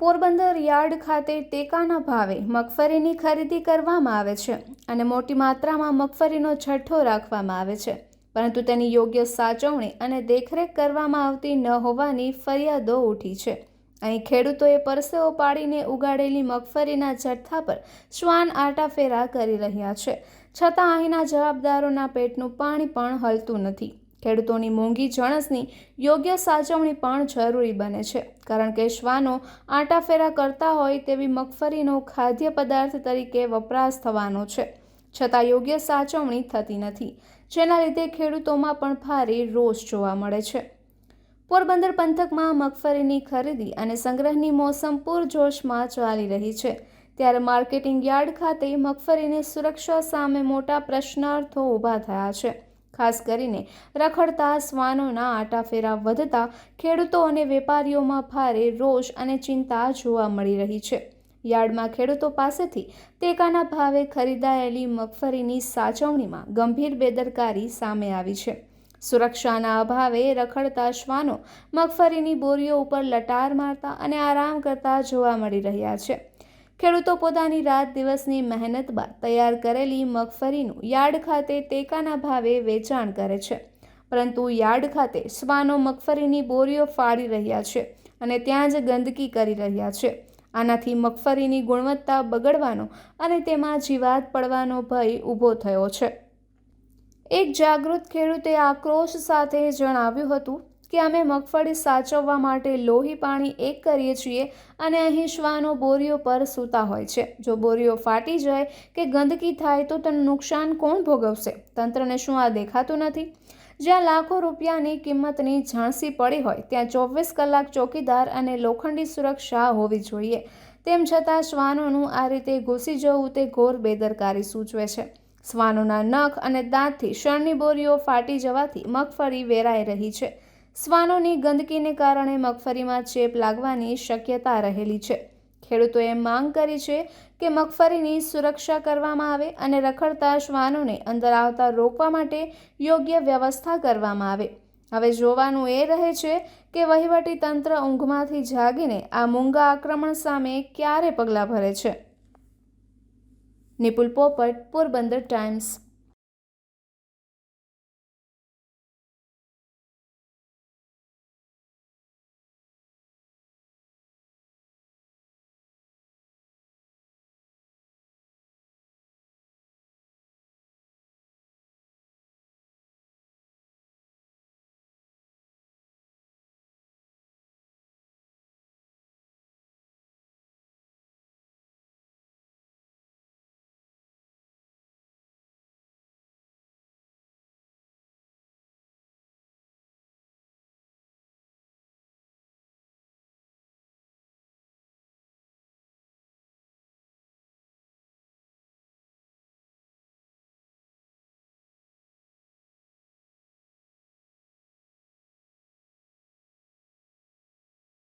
Porbandar yard ખાતે ટેકાના ભાવે મગફળીની ખરીદી કરવામાં આવે છે અને મોટી માત્રામાં મગફળીનો છઠ્ઠો રાખવામાં આવે છે. પરંતુ તેની યોગ્ય સાચવણી અને દેખરેખ કરવામાં આવતી ન હોવાની ફરિયાદો ઉઠી છે. અહીં ખેડૂતોએ પરસેવો પાડીને ઉગાડેલી મગફળીના જથ્થા પર શ્વાન આટાફેરા કરી રહ્યા છે. છતાં અહીંના જવાબદારોના પેટનું પાણી પણ હલતું નથી. ખેડૂતોની મોંઘી જણસની યોગ્ય સાચવણી પણ જરૂરી બને છે. કારણ કે શ્વાનો આંટાફેરા કરતા હોય તેવી મગફળીનો ખાદ્ય પદાર્થ તરીકે વપરાશ થવાનો છે. છતાં યોગ્ય સાચવણી થતી નથી. જેના લીધે ખેડૂતોમાં પણ ભારે રોષ જોવા મળે છે. પોરબંદર પંથકમાં મગફળીની ખરીદી અને સંગ્રહની મોસમ પૂરજોશમાં ચાલી રહી છે. ત્યારે માર્કેટિંગ યાર્ડ ખાતે મગફળીની સુરક્ષા સામે મોટા પ્રશ્નાર્થો ઊભા થયા છે. ખાસ કરીને રખડતા, શ્વાનોના આટાફેરા વધતા, ખેડૂતો અને વેપારીઓમાં ભારે રોષ અને ચિંતા જોવા મળી રહી છે. યાર્ડમાં ખેડૂતો પાસેથી ટેકાના ભાવે ખરીદાયેલી મગફળીની સાચવણીમાં ગંભીર બેદરકારી સામે આવી છે. સુરક્ષાના અભાવે રખડતા શ્વાનો મગફળીની બોરીઓ ઉપર લટાર મારતા અને આરામ કરતા જોવા મળી રહ્યા છે. ખેડૂતો પોતાની રાત દિવસની મહેનત બાદ તૈયાર કરેલી મગફળીનું યાર્ડ ખાતે ટેકાના ભાવે વેચાણ કરે છે. પરંતુ યાર્ડ ખાતે શ્વાનો મગફળીની બોરીઓ ફાડી રહ્યા છે અને ત્યાં જ ગંદકી કરી રહ્યા છે. આનાથી મગફળીની ગુણવત્તા બગડવાનો અને તેમાં જીવાત પડવાનો ભય ઊભો થયો છે. એક જાગૃત ખેડૂતે આક્રોશ સાથે જણાવ્યું હતું કે અમે મગફળી સાચવવા માટે લોહી પાણી એક કરીએ છીએ અને અહીં શ્વાનો બોરીઓ પર સૂતા હોય છે. જો બોરીઓ ફાટી જાય કે ગંદકી થાય તો તેનું નુકસાન કોણ ભોગવશે? તંત્રને શું આ દેખાતું નથી? જ્યાં લાખો રૂપિયાની કિંમતની ઝાંસી પડી હોય, ત્યાં ચોવીસ કલાક ચોકીદાર અને લોખંડી સુરક્ષા હોવી જોઈએ. તેમ છતાં શ્વાનોનું આ રીતે ઘૂસી જવું તે ઘોર બેદરકારી સૂચવે છે. શ્વાનોના નખ અને દાંતથી શણની બોરીઓ ફાટી જવાથી મગફળી વેરાઈ રહી છે. શ્વાનોની ગંદકીને કારણે મગફળીમાં ચેપ લાગવાની શક્યતા રહેલી છે. ખેડૂતોએ માંગ કરી છે કે મગફળીની સુરક્ષા કરવામાં આવે અને રખડતા શ્વાનોને અંદર આવતા રોકવા માટે યોગ્ય વ્યવસ્થા કરવામાં આવે. હવે જોવાનું એ રહે છે કે વહીવટી તંત્ર ઊંઘમાંથી જાગીને આ મૂંગા આક્રમણ સામે ક્યારે પગલાં ભરે છે. નિપુલ પોપટ, પોરબંદર ટાઈમ્સ.